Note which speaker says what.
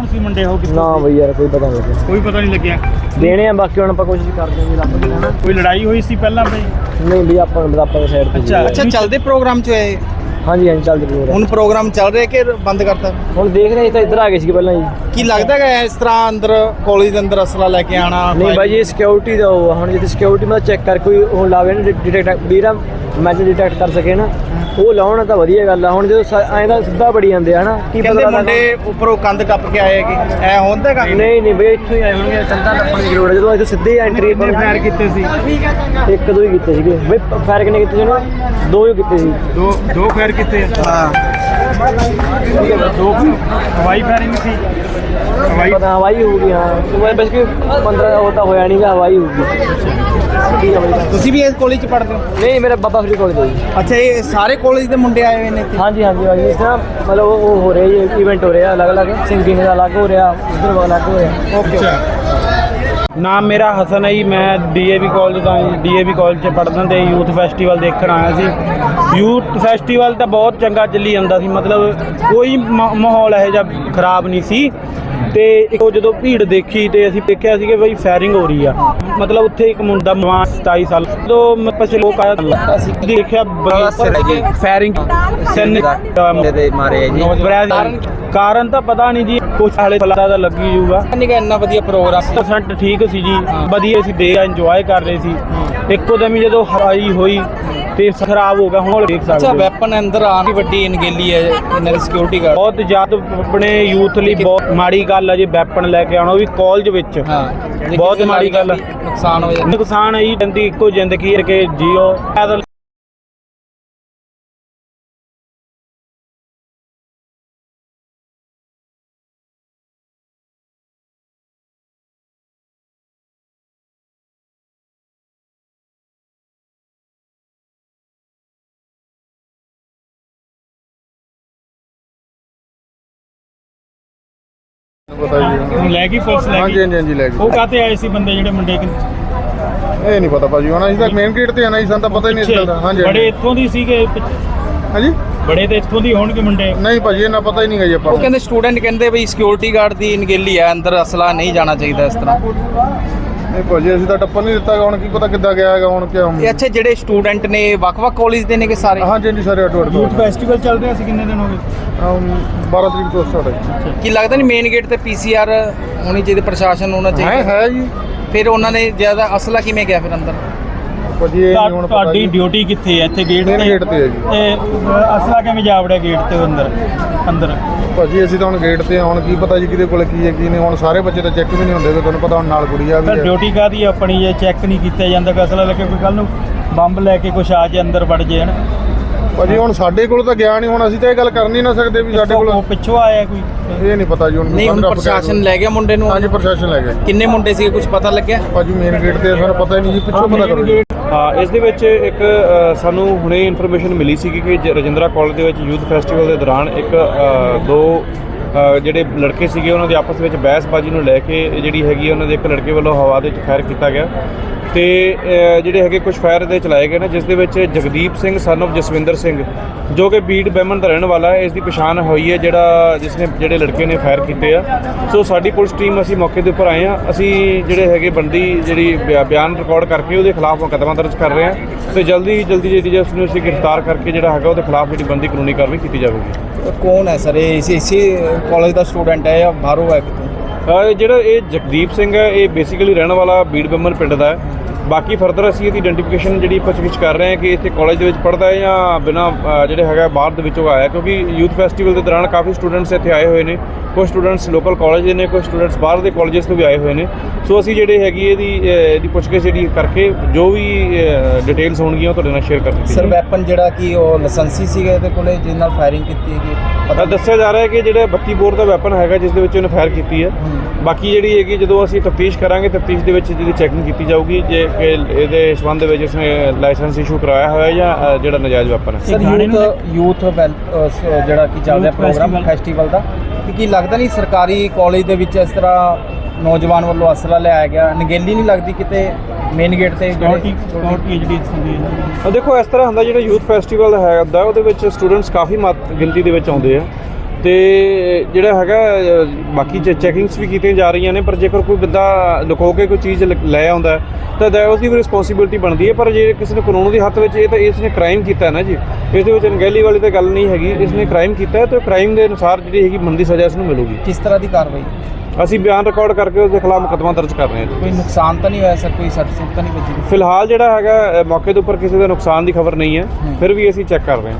Speaker 1: ਕੌਣ ਸੀ ਮੁੰਡੇ ਉਹ ਕਿੱਥੋਂ
Speaker 2: ਨਾ
Speaker 1: ਸੀ?
Speaker 2: ਬਈ ਯਾਰ ਕੋਈ ਪਤਾ ਨਹੀਂ ਲੱਗਿਆ।
Speaker 1: ਕੋਈ ਪਤਾ ਨਹੀਂ ਲੱਗਿਆ।
Speaker 2: ਦੇਣੇ ਆ ਬਾਕੀ ਹੁਣ ਆਪਾਂ ਕੋਸ਼ਿਸ਼ ਕਰਦੇ ਹਾਂ ਜੀ ਲੱਭ ਕੇ ਹਨਾ
Speaker 1: ਕੋਈ ਲੜਾਈ ਹੋਈ ਸੀ ਪਹਿਲਾਂ ਬਈ?
Speaker 2: ਨਹੀਂ ਬਈ ਆਪਾਂ ਨੂੰ ਆਪਾਂ ਸਾਈਡ ਤੇ
Speaker 1: ਅੱਛਾ।
Speaker 3: ਅੱਛਾ ਚੱਲਦੇ ਪ੍ਰੋਗਰਾਮ ਚ ਹੈ
Speaker 2: ਹਾਂਜੀ ਹਾਂਜੀ ਚੱਲਦੇ ਪੂਰਾ
Speaker 3: ਹੁਣ ਪ੍ਰੋਗਰਾਮ ਚੱਲ ਰਿਹਾ ਕਿ ਬੰਦ ਕਰਤਾ?
Speaker 2: ਹੁਣ ਦੇਖ ਰਹੇ ਤਾਂ ਇੱਧਰ ਆ ਗਏ ਸੀ ਪਹਿਲਾਂ ਜੀ।
Speaker 3: ਕੀ ਲੱਗਦਾ ਹੈ ਇਸ ਤਰ੍ਹਾਂ ਅੰਦਰ ਕਾਲਜ ਦੇ ਅੰਦਰ ਅਸਲਾ ਲੈ ਕੇ ਆਣਾ
Speaker 2: ਨਹੀਂ ਬਾਈ ਜੀ ਸਿਕਿਉਰਿਟੀ ਦਾ ਉਹ ਆ, ਹੁਣ ਜੇ ਸਿਕਿਉਰਿਟੀ ਮੈਂ ਚੈੱਕ ਕਰ ਕੋਈ ਉਹ ਲਾਵੇ ਨਾ ਡਿਟੈਕਟ ਵੀਰਾ ਮੈਚ ਡਿਟੈਕਟ ਕਰ ਸਕੇ ਨਾ ਉਹ ਲਾਉਣ ਤਾਂ ਵਧੀਆ ਗੱਲ ਆ। ਹੁਣ ਜਦੋਂ ਐਂ ਦਾ ਸਿੱਧਾ ਬੜੀ ਜਾਂਦੇ ਆ ਹਨਾ? ਕੀ
Speaker 3: ਕਹਿੰਦੇ
Speaker 2: ਲੱਗਦਾ
Speaker 3: ਮੁੰਡੇ ਉੱਪਰੋਂ ਕੰਧ ਟੱਪ ਕੇ ਆਏ ਕਿ ਐ ਹੁੰਦਾ ਹੈਗਾ?
Speaker 2: ਨਹੀਂ ਨਹੀਂ ਬਈ ਇੱਥੋਂ ਹੀ ਆਏ ਹੋਣਗੇ ਕੰਧਾਂ ਟੱਪਣ ਦੀ ਹੈ ਜਦੋਂ ਇੱਥੇ ਸਿੱਧੇ ਐਂਟਰੀ
Speaker 1: ਕਿੰਨੇ ਫਾਇਰ ਕੀਤੇ ਸੀ?
Speaker 2: ਇੱਕ ਦੋ ਹੀ ਕੀਤੇ ਸੀਗੇ। ਬਈ ਫਾਇਰ ਕਿੰਨੇ ਕੀਤੇ ਸੀ ਉਹਨਾਂ? ਦੋ ਹੀ ਕੀਤੇ ਸੀ।
Speaker 1: ਦੋ ਦੋ ਫਾਇਰ ਕੀਤੇ ਆ?
Speaker 3: ਹਾਂ।
Speaker 1: ਦੋ ਹਵਾਈ ਫਾਇਰਿੰਗ ਸੀ? ਹਵਾਈ
Speaker 2: ਪਤਾ ਹਵਾਈ ਹੋਊਗੀ ਹਾਂ। ਉਹ ਬਸ ਕਿ 15 ਉਹ ਤਾਂ ਹੋਇਆ ਨਹੀਂਗਾ ਹਵਾਈ ਹੈ ਬਈ?
Speaker 3: ਤੁਸੀਂ ਵੀ ਇਸ ਕਾਲਜ ਚ ਪੜ੍ਹਦੇ ਹੋ?
Speaker 2: ਨਹੀਂ ਮੇਰਾ ਬਾਬਾ ਫਰੀ ਕੋਲ ਜੀ।
Speaker 3: ਅੱਛਾ ਇਹ ਸਾਰੇ ਕਾਲਜ ਦੇ ਮੁੰਡੇ ਆਏ ਹੋਏ ਨੇ ਇੱਥੇ?
Speaker 2: ਹਾਂਜੀ ਹਾਂਜੀ ਭਾਜੀ ਇਸ ਤਰ੍ਹਾਂ ਮਤਲਬ ਉਹ ਉਹ ਹੋ ਰਿਹਾ ਜੀ ਇਵੈਂਟ ਹੋ ਰਿਹਾ ਅਲੱਗ ਅਲੱਗ ਸਿੰਗਿੰਗ ਦਾ ਅਲੱਗ ਹੋ ਰਿਹਾ ਉਧਰ ਅਲੱਗ ਹੋ ਰਿਹਾ।
Speaker 3: ਓਕੇ
Speaker 1: ਨਾਮ ਮੇਰਾ ਹਸਨ ਹੈ ਜੀ ਮੈਂ ਡੀਏਵੀ ਕਾਲਜ ਦਾ ਡੀਏਵੀ ਕਾਲਜ 'ਚ ਪੜ੍ਹਦਾ ਤੇ ਯੂਥ ਫੈਸਟੀਵਲ ਦੇਖਣ ਆਇਆ ਸੀ। ਯੂਥ ਫੈਸਟੀਵਲ ਤਾਂ ਬਹੁਤ ਚੰਗਾ ਚੱਲੀ ਜਾਂਦਾ ਸੀ ਮਤਲਬ ਕੋਈ ਮਾਹੌਲ ਇਹੋ ਜਿਹਾ ਖਰਾਬ ਨਹੀਂ ਸੀ। ਤੇ ਇੱਕ ਉਹ ਜਦੋਂ ਭੀੜ ਦੇਖੀ ਤੇ ਅਸੀਂ ਦੇਖਿਆ ਸੀ ਕਿ ਬਈ ਫਾਇਰਿੰਗ ਹੋ ਰਹੀ ਆ। ਮਤਲਬ ਉੱਥੇ ਇੱਕ ਮੁੰਡਾ ਨਵਾਂ 27 ਸਾਲ ਤੋਂ ਪਛੇ ਲੋਕ ਆਇਆ ਅਸੀਂ ਦੇਖਿਆ ਫਾਇਰਿੰਗ ਸਨ
Speaker 4: ਦੇ ਮਾਰੇ ਜੀ।
Speaker 1: ਕਾਰਨ ਤਾਂ ਪਤਾ ਨਹੀਂ ਜੀ ਕੁਛ ਹਾਲੇ ਪਤਾ ਤਾਂ ਲੱਗੀ ਜੂਗਾ
Speaker 3: ਨਹੀਂ ਗਾ ਇੰਨਾ ਵਧੀਆ ਪ੍ਰੋਗਰਾਮ
Speaker 1: 100% ਠੀਕ ਸੀ ਜੀ ਵਧੀਆ ਸੀ ਦੇ ਇੰਜੋਏ ਕਰ ਰਹੇ ਸੀ। ਇੱਕੋ ਦਮ ਹੀ ਜਦੋਂ ਹਵਾਈ ਹੋਈ ਤੇ ਖਰਾਬ ਹੋ ਗਿਆ ਹੁਣ ਦੇਖ
Speaker 3: ਅੱਛਾ
Speaker 1: ਸਕਦੇ ਹੋ।
Speaker 3: ਵੈਪਨ ਅੰਦਰ ਆਉਣ ਦੀ ਵੱਡੀ ਅਣਗਹਿਲੀ ਹੈ ਇਹਨਾਂ ਦੀ ਸਿਕਿਉਰਿਟੀ ਗਾਰਡ
Speaker 1: ਬਹੁਤ ਜ਼ਿਆਦਾ ਆਪਣੇ ਯੂਥ ਲਈ ਬਹੁਤ ਮਾੜੀ ਗੱਲ ਹੈ ਜੀ ਵੈਪਨ ਲੈ ਕੇ ਆਉਣਾ ਉਹ ਵੀ ਕਾਲਜ ਵਿੱਚ।
Speaker 3: ਹਾਂ
Speaker 1: ਬਹੁਤ ਮਾੜੀ ਗੱਲ।
Speaker 3: ਨੁਕਸਾਨ ਹੋ ਜਾਂਦਾ।
Speaker 1: ਨੁਕਸਾਨ ਹੈ ਜੀ ਜਿੰਦੀ ਇੱਕੋ ਜ਼ਿੰਦਗੀ ਹੈ ਕਿ ਜੀਓ ਪੈਦਲ ਲੈ ਗਈ ਪੁਲਿਸ ਲੈ
Speaker 5: ਹਾਂਜੀ
Speaker 1: ਗਈ।
Speaker 5: ਹਾਂਜੀ ਹਾਂਜੀ ਲੈ ਗਏ
Speaker 1: ਉਹ ਕਾਤੇ ਆਏ ਸੀ ਬੰਦੇ ਜਿਹੜੇ ਮੁੰਡੇ ਕਿ
Speaker 5: ਇਹ ਨਹੀਂ ਪਤਾ ਭਾਜੀ ਹੁਣ ਅਸੀਂ ਤਾਂ ਮੇਨ ਗੇਟ ਤੇ ਆਣਾ ਜੀ ਸਾਨੂੰ ਤਾਂ ਪਤਾ ਹੀ ਨਹੀਂ ਇਸ ਗੱਲ ਦਾ। ਹਾਂਜੀ
Speaker 1: ਬੜੇ ਇੱਥੋਂ ਦੀ ਸੀਗੇ
Speaker 5: ਹਾਂਜੀ?
Speaker 1: ਬੜੇ ਤੇ ਇੱਥੋਂ ਦੀ ਹੋਣਗੇ ਮੁੰਡੇ।
Speaker 5: ਨਹੀਂ ਭਾਜੀ ਇਹਨਾਂ ਪਤਾ ਹੀ ਨਹੀਂ ਗਾ ਜੀ ਆਪਾਂ
Speaker 3: ਉਹ
Speaker 5: ਨੂੰ।
Speaker 3: ਕਹਿੰਦੇ ਸਟੂਡੈਂਟ ਕਹਿੰਦੇ ਬਈ ਸਿਕਿਉਰਿਟੀ ਗਾਰਡ ਦੀ ਅਣਗਹਿਲੀ ਹੈ ਅੰਦਰ ਅਸਲਾ ਨਹੀਂ ਜਾਣਾ ਚਾਹੀਦਾ ਇਸ ਤਰ੍ਹਾਂ।
Speaker 5: ਨਹੀਂ ਭਾਜੀ ਅਸੀਂ ਤਾਂ ਟੱਪਣ ਨਹੀਂ ਦਿੱਤਾ ਗਾ, ਹੁਣ ਕੀ ਪਤਾ ਕਿੱਦਾਂ ਗਿਆ ਹੈਗਾ ਹੁਣ ਕਿਉਂ?
Speaker 3: ਇਹ ਅੱਛਾ ਜਿਹੜੇ ਸਟੂਡੈਂਟ ਨੇ ਵੱਖ-ਵੱਖ ਕਾਲਜ ਦੇ ਨੇ ਕਿ ਸਾਰੇ?
Speaker 5: ਹਾਂਜੀ ਹਾਂਜੀ ਸਾਰੇ ਅਟੋ
Speaker 1: ਯੂਥ ਫੈਸਟੀਵਲ ਚੱਲ ਰਿਹਾ ਸੀ ਕਿੰਨੇ ਦਿਨ ਹੋ ਗਏ?
Speaker 5: 12 ਤਰੀਕ ਤੋਂ ਸਟਾਰਟ ਹੈ
Speaker 3: ਕੀ ਲੱਗਦਾ ਨਹੀਂ ਮੇਨ ਗੇਟ ਤੇ ਪੀਸੀਆਰ ਹੋਣੀ ਚਾਹੀਦੀ ਪ੍ਰਸ਼ਾਸਨ ਹੋਣਾ
Speaker 5: ਹੈ
Speaker 3: ਚਾਹੀਦਾ
Speaker 5: ਹੈ ਜੀ।
Speaker 3: ਫਿਰ ਉਹਨਾਂ ਨੇ ਜ਼ਿਆਦਾ ਅਸਲਾ ਕਿਵੇਂ ਗਿਆ ਫਿਰ ਅੰਦਰ?
Speaker 5: ਭਾਜੀ ਇਹ ਨਹੀਂ ਹੁਣ ਪਤਾ
Speaker 1: ਤੁਹਾਡੀ
Speaker 5: ਜੀ।
Speaker 1: ਡਿਊਟੀ ਕਿੱਥੇ ਹੈ? ਇੱਥੇ ਗੇਟ
Speaker 5: ਮੇਨ ਗੇਟ ਤੇ ਹੈ ਜੀ।
Speaker 1: ਤੇ ਅਸਲਾ ਕਿਵੇਂ ਜਾ ਵੜਿਆ ਗੇਟ ਤੇ ਅੰਦਰ? ਅੰਦਰ?
Speaker 5: ਭਾਜੀ ਅਸੀਂ ਤਾਂ ਹੁਣ ਗੇਟ ਤੇ ਆ, ਹੁਣ ਕੀ ਪਤਾ ਜੀ ਕਿਹਦੇ ਕੋਲ ਕੀ ਹੈ ਕੀ ਨਹੀਂ। ਹੁਣ ਸਾਰੇ ਬੱਚੇ ਤਾਂ ਚੈੱਕ ਵੀ ਨਹੀਂ ਹੁੰਦੇ ਤੁਹਾਨੂੰ ਪਤਾ ਹੁਣ ਨਾਲ ਗੁੜੀਆ ਵੀ ਹੈ।
Speaker 1: ਡਿਊਟੀ ਕਾਦੀ ਆਪਣੀ? ਜੇ ਚੈੱਕ ਨਹੀਂ ਕੀਤਾ ਜਾਂਦਾ ਕਿ ਅਸਲਾ ਲੈ ਕੇ ਕੋਈ ਕੱਲ ਨੂੰ ਬੰਬ ਲੈ ਕੇ ਕੁਛ ਆ ਜੇ ਅੰਦਰ ਵੜ ਜੇ ਹਨ?
Speaker 5: ਭਾਜੀ ਹੁਣ ਸਾਡੇ ਕੋਲ ਤਾਂ ਗਿਆ ਨਹੀਂ ਹੁਣ ਅਸੀਂ ਤਾਂ ਇਹ ਗੱਲ ਕਰ ਨਹੀਂ ਨਾ ਸਕਦੇ ਵੀ ਸਾਡੇ
Speaker 1: ਉਹ
Speaker 5: ਕੋਲ
Speaker 1: ਪਿੱਛੋਂ ਆਇਆ ਕੋਈ?
Speaker 5: ਇਹ ਨਹੀਂ ਪਤਾ ਜੀ ਹੁਣ
Speaker 3: ਨਹੀਂ ਹੁਣ ਪ੍ਰਸ਼ਾਸਨ। ਲੈ ਗਿਆ ਮੁੰਡੇ ਨੂੰ।
Speaker 5: ਹਾਂਜੀ ਪ੍ਰਸ਼ਾਸਨ ਲੈ ਗਿਆ।
Speaker 3: ਕਿੰਨੇ ਮੁੰਡੇ ਸੀਗੇ ਕੁਝ ਪਤਾ ਲੱਗਿਆ?
Speaker 5: ਭਾਜੀ ਮੇਨ ਗੇਟ ਤੇ ਆ, ਸਾਨੂੰ ਪਤਾ ਹੀ ਨਹੀਂ ਜੀ ਪਿੱਛੋਂ ਪਤਾ ਕਰੋ ਜੀ।
Speaker 6: ਹਾਂ ਇਸ ਦੇ ਵਿੱਚ ਇੱਕ ਅ, ਸਾਨੂੰ ਹੁਣੇ ਇਨਫੋਰਮੇਸ਼ਨ ਮਿਲੀ ਸੀ ਕਿ ਜ- ਰਜਿੰਦਰਾ ਕਾਲਜ ਦੇ ਵਿੱਚ ਯੂਥ ਫੈਸਟੀਵਲ ਦੇ ਦੌਰਾਨ ਇੱਕ ਦੋ ਜਿਹੜੇ ਲੜਕੇ ਸੀਗੇ, ਉਹਨਾਂ ਦੇ ਆਪਸ ਵਿੱਚ ਬਹਿਸਬਾਜ਼ੀ ਨੂੰ ਲੈ ਕੇ ਜਿਹੜੀ ਹੈਗੀ ਉਹਨਾਂ ਦੇ ਇੱਕ ਲੜਕੇ ਵੱਲੋਂ ਹਵਾ ਦੇ ਵਿੱਚ ਫਾਇਰ ਕੀਤਾ ਗਿਆ। ਤੇ ਜਿਹੜੇ ਹੈਗੇ ਕੁਝ ਫਾਇਰ ਦੇ ਚਲਾਏ ਗਏ ਨੇ, ਜਿਸ ਦੇ ਵਿੱਚ ਜਗਦੀਪ ਸਿੰਘ ਸਨ of ਜਸਵਿੰਦਰ ਸਿੰਘ, ਜੋ ਕਿ ਬੀਟ ਬੈਮਨ ਦਾ ਰਹਿਣ ਵਾਲਾ ਹੈ, ਇਸ ਦੀ ਪਛਾਣ ਹੋਈ ਹੈ, ਜਿਹੜਾ ਜਿਸ ਨੇ, ਜਿਹੜੇ ਲੜਕੇ ਨੇ ਫਾਇਰ ਕੀਤੇ ਆ। ਸੋ ਸਾਡੀ ਪੁਲਿਸ ਟੀਮ ਅਸੀਂ ਮੌਕੇ ਦੇ ਉੱਪਰ ਆਏ ਆ ਅਸੀਂ ਜਿਹੜੇ ਹੈਗੇ ਬੰਦੀ, ਜਿਹੜੀ ਬਿਆ- ਬਿਆਨ ਰਿਕਾਰਡ ਕਰਕੇ ਉਹਦੇ ਖਿਲਾਫ ਮੁਕੱਦਮਾ ਦਰਜ ਕਰ ਰਹੇ ਆ ਤੇ ਜਲਦੀ ਜਲਦੀ ਜਿਹੜੀ ਜੇ ਉਸਨੂੰ ਅਸੀਂ ਗ੍ਰਿਫਤਾਰ ਕਰਕੇ ਜਿਹੜਾ ਹੈਗਾ, ਉਹਦੇ ਖਿਲਾਫ ਜਿਹੜੀ ਬੰਦੀ ਕਾਨੂੰਨੀ ਕਾਰਵਾਈ ਕੀਤੀ ਜਾਵੇਗੀ।
Speaker 3: ਕੌਣ ਹੈ ਸਰ? ਇਹ ਇਸੇ ਕਾਲਜ ਦਾ ਸਟੂਡੈਂਟ ਹੈ, ਜਾਂ ਬਾਹਰੋਂ ਹੈ ਕਿਤੋਂ?
Speaker 6: ਅਹ ਜਿਹੜਾ ਇਹ ਜਗਦੀਪ ਸਿੰਘ ਹੈ, ਇਹ ਬੇਸਿਕਲੀ ਰਹਿਣ ਵਾਲਾ ਬੀੜ ਬੰਮਨ ਪਿੰਡ ਦਾ ਹੈ। ਬਾਕੀ ਫਰਦਰ ਅਸੀਂ ਇਹਦੀ ਆਇਡੈਂਟੀਫਿਕੇਸ਼ਨ ਜਿਹੜੀ ਪੁੱਛਗਿੱਛ ਕਰ ਰਹੇ ਹਾਂ ਕਿ ਇੱਥੇ ਕਾਲਜ ਦੇ ਵਿੱਚ ਪੜ੍ਹਦਾ ਹੈ ਜਾਂ ਬਿਨਾ ਜਿਹੜੇ ਹੈਗਾ ਬਾਹਰ ਦੇ ਵਿੱਚੋਂ ਆਇਆ ਕਿਉਂਕਿ ਯੂਥ ਫੈਸਟੀਵਲ ਦੇ ਦੌਰਾਨ ਕਾਫੀ ਸਟੂਡੈਂਟਸ ਇੱਥੇ ਆਏ ਹੋਏ ਨੇ। ਕੁਝ ਸਟੂਡੈਂਟਸ ਲੋਕਲ ਕਾਲਜ ਦੇ ਨੇ ਕੁਝ ਸਟੂਡੈਂਟਸ ਬਾਹਰ ਦੇ ਕਾਲਜਸ ਤੋਂ ਵੀ ਆਏ ਹੋਏ ਨੇ। ਸੋ ਅਸੀਂ ਜਿਹੜੇ ਹੈਗੀ ਇਹਦੀ ਇਹਦੀ ਪੁੱਛਗਿੱਛ ਜਿਹੜੀ ਕਰਕੇ ਜੋ ਵੀ ਡਿਟੇਲਸ ਹੋਣਗੀਆਂ ਉਹ ਤੁਹਾਡੇ ਨਾਲ ਸ਼ੇਅਰ ਕਰ ਦਿੱਤੀ
Speaker 3: ਸਰ। ਵੈਪਨ ਜਿਹੜਾ ਕਿ ਉਹ ਲਾਇਸੈਂਸੀ ਸੀਗਾ ਇਹਦੇ ਕੋਲੇ ਜਿਸ ਨਾਲ ਫਾਇਰਿੰਗ ਕੀਤੀ ਹੈਗੀ। ਪਤਾ
Speaker 6: ਦੱਸਿਆ ਜਾ ਰਿਹਾ ਹੈ ਕਿ ਜਿਹੜਾ 32 ਬੋਰ ਦਾ ਵੈਪਨ ਹੈਗਾ ਜਿਸ ਦੇ ਵਿੱਚ ਉਹਨੇ ਫਾਇਰ ਕੀਤੀ ਹੈ। ਬਾਕੀ ਜਿਹੜੀ ਹੈਗੀ ਜਦੋਂ ਅਸੀਂ ਤਫਤੀਸ਼ ਕਰਾਂਗੇ ਤਫਤੀਸ਼ ਦੇ ਵਿੱਚ ਜਿਹਦੀ ਚੈਕਿੰਗ ਕੀਤੀ ਜਾਊਗੀ ਜੇ ਕਿ ਇਹਦੇ ਸੰਬੰਧ ਵਿੱਚ ਉਸਨੇ ਲਾਇਸੈਂਸ ਇਸ਼ੂ ਕਰਾਇਆ ਹੋਇਆ ਜਾਂ ਜਿਹੜਾ ਨਜਾਇਜ਼ ਵੈਪਨ ਹੈ।
Speaker 3: ਸਰ ਯੂਥ ਜਿਹੜਾ ਕਿ ਚੱਲ ਰਿਹਾ ਪ੍ਰੋਗਰਾਮ। ਫੈਸਟੀਵਲ ਦਾ ਕਿ ਕੀ ਲੱਗਦਾ ਨਹੀਂ ਸਰਕਾਰੀ ਕਾਲਜ ਦੇ ਵਿੱਚ ਇਸ ਤਰ੍ਹਾਂ ਨੌਜਵਾਨ ਵੱਲੋਂ ਅਸਲਾ ਲਿਆਇਆ ਗਿਆ? ਨਗੇਲੀ ਨਹੀਂ ਲੱਗਦੀ ਕਿਤੇ ਮੇਨ ਗੇਟ ਤੇ
Speaker 1: ਸਿਕਿਉਰਿਟੀ
Speaker 3: ਜਿਹੜੇ
Speaker 1: ਸਿਕਿਉਰਿਟੀ ਜਿਹੜੀ ਹੁੰਦੀ ਹੈ
Speaker 6: ਅ, ਦੇਖੋ ਇਸ ਤਰ੍ਹਾਂ ਹੁੰਦਾ ਜਿਹੜਾ ਯੂਥ ਫੈਸਟੀਵਲ ਹੈਗਾ ਉਹਦੇ ਵਿੱਚ ਸਟੂਡੈਂਟਸ ਕਾਫੀ ਮਾਤ- ਗਿਣਤੀ ਦੇ ਵਿੱਚ ਆਉਂਦੇ ਆ। ਤੇ ਜਿਹੜਾ ਹੈਗਾ ਬਾਕੀ ਚੈਕਿੰਗਸ ਵੀ ਕੀਤੀਆਂ ਜਾ ਰਹੀਆਂ ਨੇ ਪਰ ਜੇਕਰ ਕੋਈ ਬੰਦਾ ਲੁਕੋ ਕੇ ਕੋਈ ਚੀਜ਼ ਲ- ਆਉਂਦਾ ਤਾਂ ਦਾ ਉਸਦੀ ਵੀ ਰਿਸਪੌਂਸਿਬਿਲਟੀ ਬਣਦੀ ਹੈ। ਪਰ ਜੇ ਕਿਸੇ ਨੇ ਕਾਨੂੰਨ ਦੇ ਹੱਥ ਵਿੱਚ ਇਹ ਤਾਂ ਇਸ ਨੇ ਕ੍ਰਾਈਮ ਕੀਤਾ ਨਾ ਜੀ। ਇਸ ਦੇ ਵਿੱਚ ਅਣਗਹਿਲੀ ਵਾਲੀ ਤਾਂ ਗੱਲ ਨਹੀਂ ਹੈਗੀ। ਇਸ ਨੇ ਕ੍ਰਾਈਮ ਕੀਤਾ ਤਾਂ ਕ੍ਰਾਈਮ ਦੇ ਅਨੁਸਾਰ ਜਿਹੜੀ ਹੈਗੀ ਬੰਦੀ ਸਜ਼ਾ ਇਸ ਨੂੰ ਮਿਲੂਗੀ।
Speaker 3: ਕਿਸ ਤਰ੍ਹਾਂ ਦੀ ਕਾਰਵਾਈ?
Speaker 6: ਅਸੀਂ ਬਿਆਨ ਰਿਕਾਰਡ ਕਰਕੇ ਉਸ ਦੇ ਖਿਲਾਫ ਮੁਕੱਦਮਾ ਦਰਜ ਕਰ ਰਹੇ ਹਾਂ
Speaker 3: ਕੋਈ ਨੁਕਸਾਨ ਤਾਂ ਨਹੀਂ ਹੋਇਆ ਸਰ? ਕੋਈ ਸੱਟ ਸੁੱਟ ਤਾਂ ਨਹੀਂ ਵੱਜੀ?
Speaker 6: ਫਿਲਹਾਲ ਜਿਹੜਾ ਹੈਗਾ ਮੌਕੇ ਦੇ ਉੱਪਰ ਕਿਸੇ ਦਾ ਨੁਕਸਾਨ ਦੀ ਖਬਰ ਨਹੀਂ ਹੈ। ਫਿਰ ਵੀ ਅਸੀਂ ਚੈੱਕ ਕਰ ਰਹੇ ਹਾਂ।